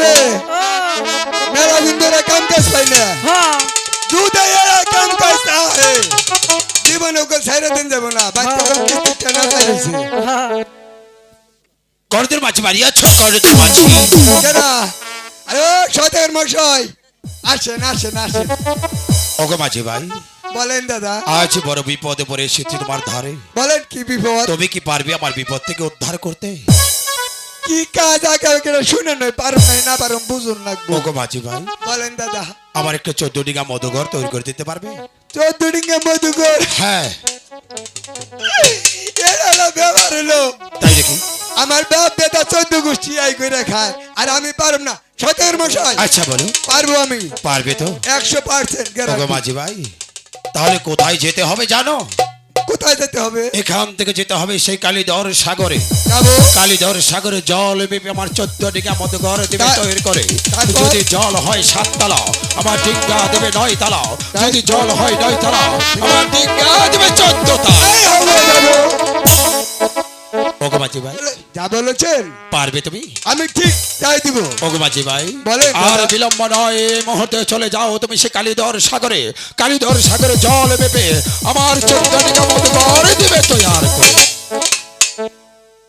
রে। মেলা দিন কাম কাজ পাই না। হ্যাঁ। দুধে এরা কাম কাজ তাহে জীবন ওকে ছাইরে দিন যাব না। বাচ্চা ওকে কিস্তি টানা হ্যাঁ। করদের মাছ মারিয়াছ করদের মাছি কেনা। আরে সতের মশাই। আসেন আসেন আসেন। ওগো মাঝি ভাই। বলেন দাদা। আজ বড় বিপদে পড়ে এসেছি তোমার ধারে। বলেন কি বিপদ? তুমি কি পারবে আমার বিপদ থেকে উদ্ধার করতে? কি কাজ আগে কেন শুনে নয় পারুন নাই না পারুন বুঝুন ওগো মাঝি ভাই। বলেন দাদা। আমার একটা চোদ্দ মধুঘর তৈরি করে দিতে পারবে? চোদ্দ মধুকর হ্যাঁ। এরা ব্যবহার হলো। তাই দেখি আমার বাপ বেটা চোদ্দ গোষ্ঠী আই করে খায় আর আমি পারব না। সতের মশাই। আচ্ছা বলো পারব আমি। পারবে তো? একশো পার্সেন্ট ওগো মাঝি ভাই তাহলে কোথায় যেতে হবে জানো? কোথায় যেতে হবে? এখান থেকে যেতে হবে সেই কালীদর সাগরে। কালীধর সাগরে জল বেপে আমার চোদ্দ ডিঙ্গা মতো ঘর দেবে তৈরি করে। যদি জল হয় সাত তালা আমার ডিঙ্গা দেবে নয় তালা যদি জল হয় নয় তালা আমার ডিঙ্গা দেবে চোদ্দ তালা মাঝি ভাই। যা বলেছেন পারবে তুমি? আমি ঠিক তাই দিব। ওগো মাঝি ভাই বলেন, আর বিলম্ব নয় মুহূর্তে চলে যাও তুমি সে কালীধর সাগরে। কালীধর সাগরে জল মেপে আমার মতো ঘর দেবে করে।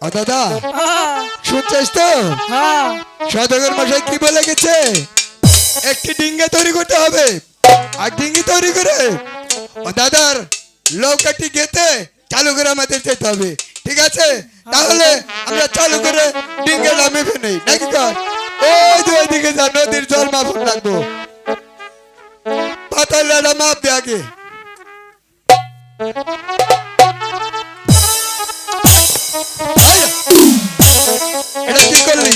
ও দাদা হ্যাঁ। শুনছিস তো? হ্যাঁ। সদগর মশাই কি বলে গেছে? একটি ডিঙ্গে তৈরি করতে হবে। আর ডিঙ্গি তৈরি করে ও দাদার লৌকাটি গেতে চালু করে আমাদের যেতে হবে। ঠিক আছে? তাহলে আমরা চালু করে ডিঙ্গে নামে নেই নাকি কর? ওই যে ওইদিকে যা নদীর জল মাফন রাখব পাতাল মাপ দে আগে। এটা কি করলি?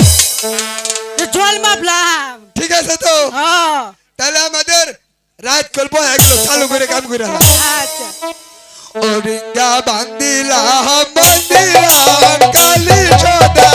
জল মাপলাম। ঠিক আছে তো? হ্যাঁ। তাহলে আমাদের রাত করব একটু চালু করে কাম করে। আচ্ছা। ওরিঙ্গা বান্দিলা বান্দিলা কালি সদা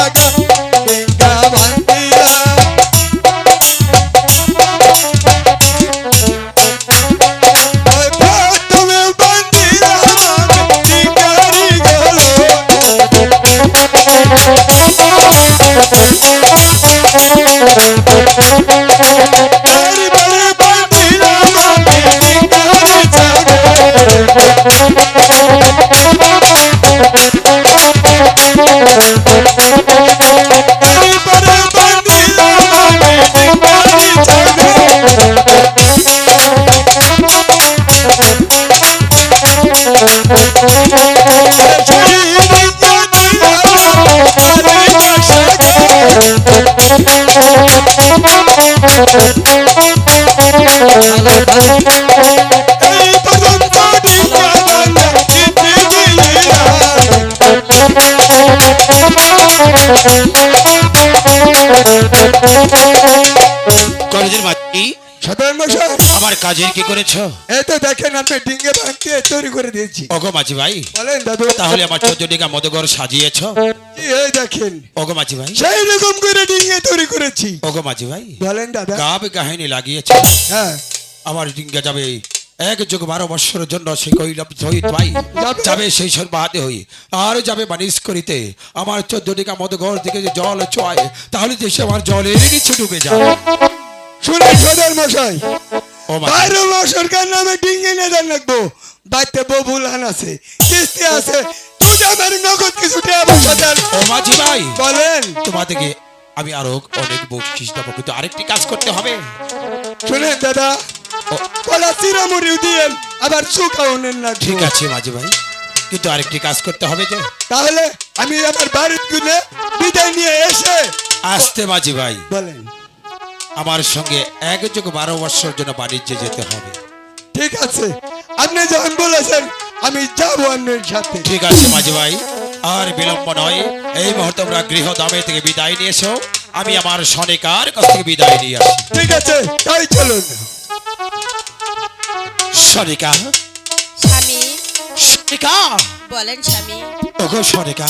কাজের কি করেছ? এই তো দেখেন আমি ডিঙ্গে ভাঙতে তৈরি করে দিয়েছি। ওগো মাঝি ভাই বলেন দাদু তাহলে আমার চোদ্দ ডিগা মধুঘর সাজিয়েছ? এই দেখেন। ওগো মাঝি ভাই। সেই রকম করে ডিঙ্গে তৈরি করেছি। ওগো মাঝি ভাই বলেন দাদা। গাব কাহিনী লাগিয়েছ? হ্যাঁ। আমার ডিঙ্গা যাবে এক যুগ বারো বৎসরের জন্য সে শহীদ ভাই। যাবে। সেই হই। আর যাবে মানিস করিতে। আমার চোদ্দ ডিগা মধুঘর থেকে যে জল ছোঁয়ায় তাহলে দেশে আমার জলের কিছু ডুবে যাবে শুনেন সদর মশাই। বাইরে সরকার নামে ডিঙ্গে নেদান লাগবো বাড়িতে আছে কিস্তি আছে। আমার নগদ কিছু ও মাঝি ভাই বলেন। তোমাদেরকে আমি আরও অনেক বকশিস দেবো কিন্তু আরেকটি কাজ করতে হবে। শুনেন দাদা কলা চিরামুড়িও দিয়েন আবার চুকাউনেন না ঠিক আছে মাঝি ভাই। কিন্তু আরেকটি কাজ করতে হবে যে তাহলে আমি আমার বাড়ির বিদায় নিয়ে এসে আসতে মাঝি ভাই। বলেন। আমার সঙ্গে এক যুগ বারো বৎসর জন্য বাণিজ্যে যেতে হবে। ঠিক আছে। আপনি যখন বলেছেন আমি যাব আপনার সাথে। ঠিক আছে মাঝি ভাই। আর বিলম্ব নয়। এই মুহূর্তে আমরা গৃহ দামে থেকে বিদায় নিয়ে এসো। আমি আমার সনিকার কাছ থেকে বিদায় নিয়ে আসি। ঠিক আছে তাই চলুন। সনিকা। স্বামী। সনিকা! বলেন স্বামী। ওগো সনিকা।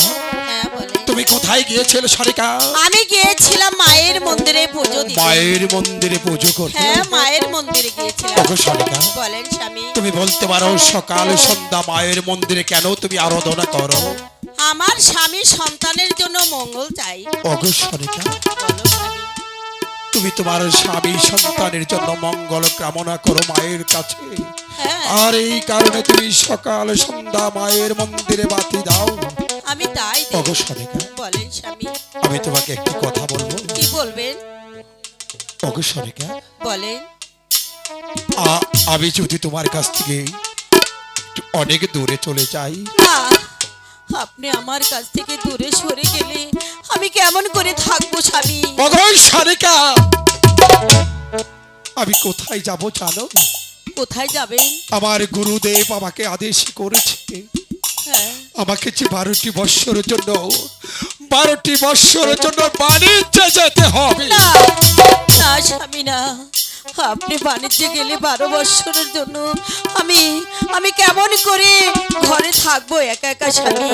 তুমি কোথায় গিয়েছিলে সনিকা আমি গিয়েছিলাম মায়ের মন্দিরে পুজো দিতে। মায়ের মন্দিরে পুজো করতে? হ্যাঁ মায়ের মন্দিরে গিয়েছিলাম। ওগো সনিকা বলেন স্বামী। তুমি বলতে পারো সকাল সন্ধ্যা মায়ের মন্দিরে কেন তুমি আরাধনা করো? আমার স্বামী সন্তানের জন্য মঙ্গল চাই। ওগো বলো স্বামী। তোমার স্বামী সন্তানের জন্য মঙ্গল কামনা করো মায়ের কাছে। হ্যাঁ। আর এই কারণে তুমি সকাল সন্ধ্যা মায়ের মন্দিরে বাতি দাও। আমি তাই। ওগো সনিকা বলেন স্বামী। আমি তোমাকে একটি কথা বলব। কি বলবেন? ওগো সনিকা বলেন। আমি যদি তোমার কাছ থেকে অনেক দূরে চলে যাই। আপনি আমার কাছ থেকে দূরে সরে গেলে আমি কেমন করে থাকব স্বামী? ওগো সনিকা আমি কোথায় যাব জানো? কোথায় যাবেন? আমার গুরুদেব আমাকে আদেশ করেছে। আমাকে যে বারোটি বৎসরের জন্য বারোটি বৎসরের জন্য বাণিজ্যে যেতে হবে। না না স্বামী না। আপনি বাণিজ্যে গেলে বারো বৎসরের জন্য আমি আমি কেমন করে ঘরে থাকব একা একা স্বামী?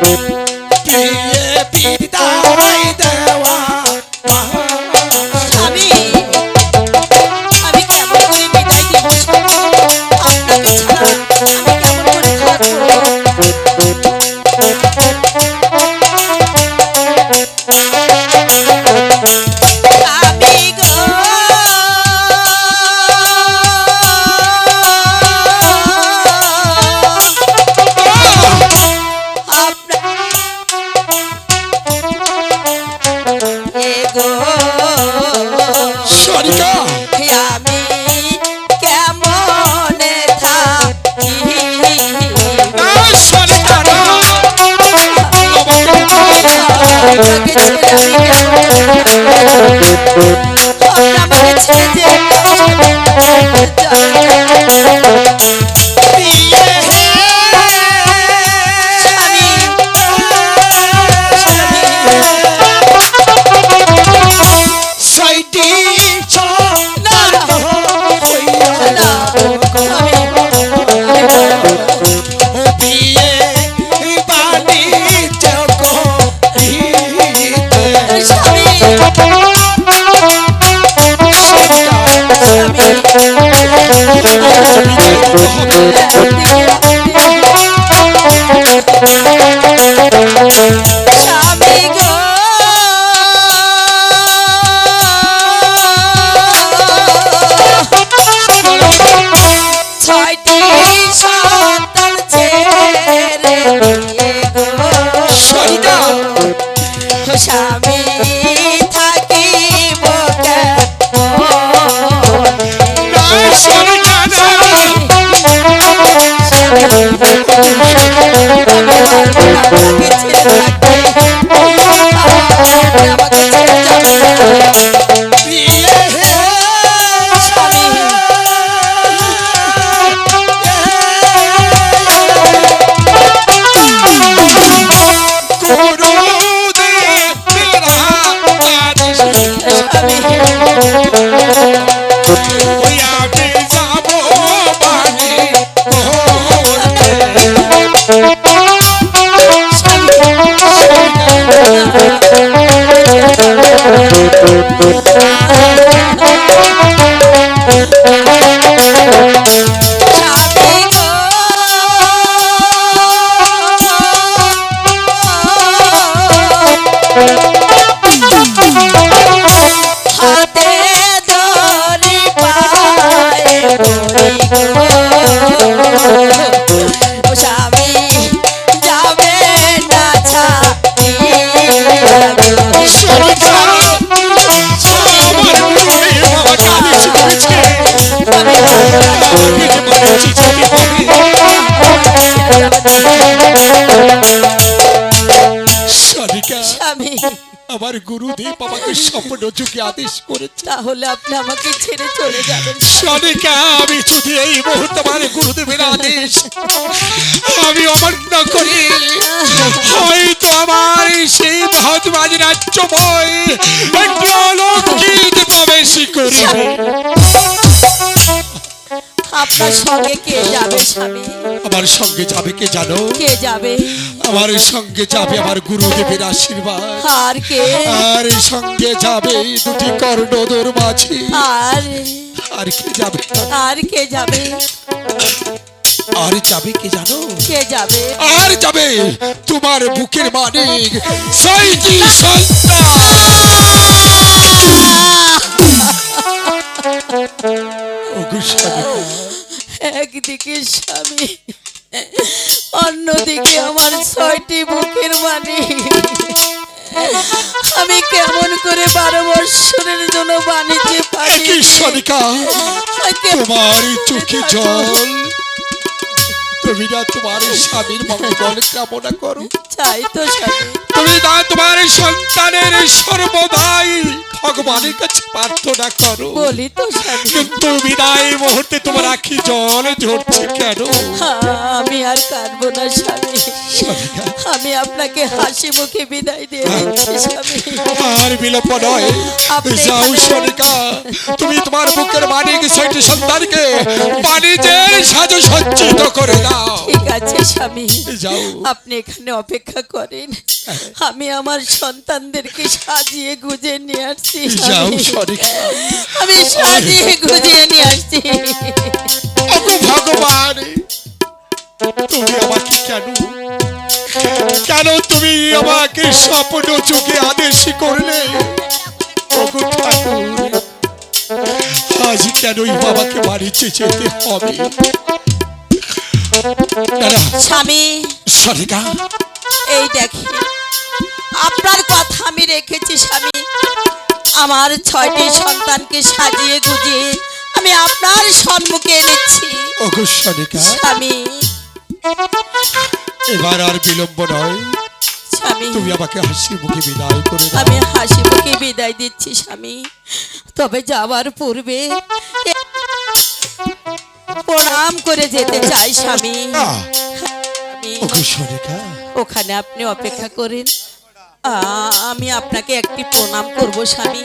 দিয়ে থাকব? আমাকে ছেড়ে স্বামী আমাকে ছেড়ে থাকবে আমাকে গুরুদেব স্বপ্ন যুগে আদেশ করেছে। তাহলে আপনি আমাকে ছেড়ে চলে যাবেন সনিকা আমি যদি এই মুহূর্তে আমার গুরুদেবের আদেশ আমি অমান্য করি হয়তো আমার সেই ভজবাজ রাজ্যময় অলৌকিক প্রবেশ করিবে। আপনার সঙ্গে কে যাবে স্বামী? আমার সঙ্গে যাবে কে জানো? কে যাবে? আমার সঙ্গে যাবে আমার গুরুদেবের আশীর্বাদ। আর কে? আর সঙ্গে যাবে দুটি কর্ণদোর মাঝি। আর? আর কে যাবে? আর কে যাবে? আর যাবে কে জানো? কে যাবে? আর যাবে তোমার বুকের মানিক সন্তান। স্বামী, একদিকে স্বামী অন্যদিকে আমার ছয়টি বুকের মানে আমি কেমন করে বারো বৎসরের জন্য বাণিজ্য পারি? তোমার চোখে জল। তুমি না তোমার স্বামীর মঙ্গল কামনা করো। চাই তো স্বামী। তুমি না তোমার সন্তানের সর্বদাই। ভগবানের কাছে প্রার্থনা করো। বলি তো কিন্তু বিদায় মুহূর্তে তোমার আখি জল ঝরছে কেন? আমি আর কাঁদবো না স্বামী। আমি আপনাকে হাসি মুখে বিদায় দিয়ে দিচ্ছি স্বামী। আর বিলম্ব নয়। যাও সনিকা তুমি তোমার বুকের মানিক ছয়টি সন্তানকে বাণিজ্যের সাজু সজ্জিত করে দাও। ঠিক আছে স্বামী। যাও। আপনি এখানে অপেক্ষা করেন। আমি আমার সন্তানদেরকে সাজিয়ে গুজে নিয়ে আসছি। আমি সাজিয়ে গুজিয়ে নিয়ে আসছি। ভগবান তুমি আমাকে কেন? কেন তুমি আমাকে স্বপ্ন চোখে আদেশ করলে? আজ কেনই বাবাকে বাড়িতে যেতে হবে? স্বামী সরিকা এই দেখেন আপনার কথা আমি রেখেছি স্বামী। আমার ছয়টি সন্তানকে সাজিয়ে গুজিয়ে আমি আপনার সম্মুখে এনেছি। স্বামী। এবার আর বিলম্ব নয়। তুমি আমাকে হাসি মুখে বিদায় করে আমি হাসি মুখে বিদায় দিচ্ছি স্বামী। তবে যাওয়ার পূর্বে প্রণাম করে যেতে চাই স্বামী। ওখানে আপনি অপেক্ষা করেন। আমি আপনাকে একটি প্রণাম করব স্বামী।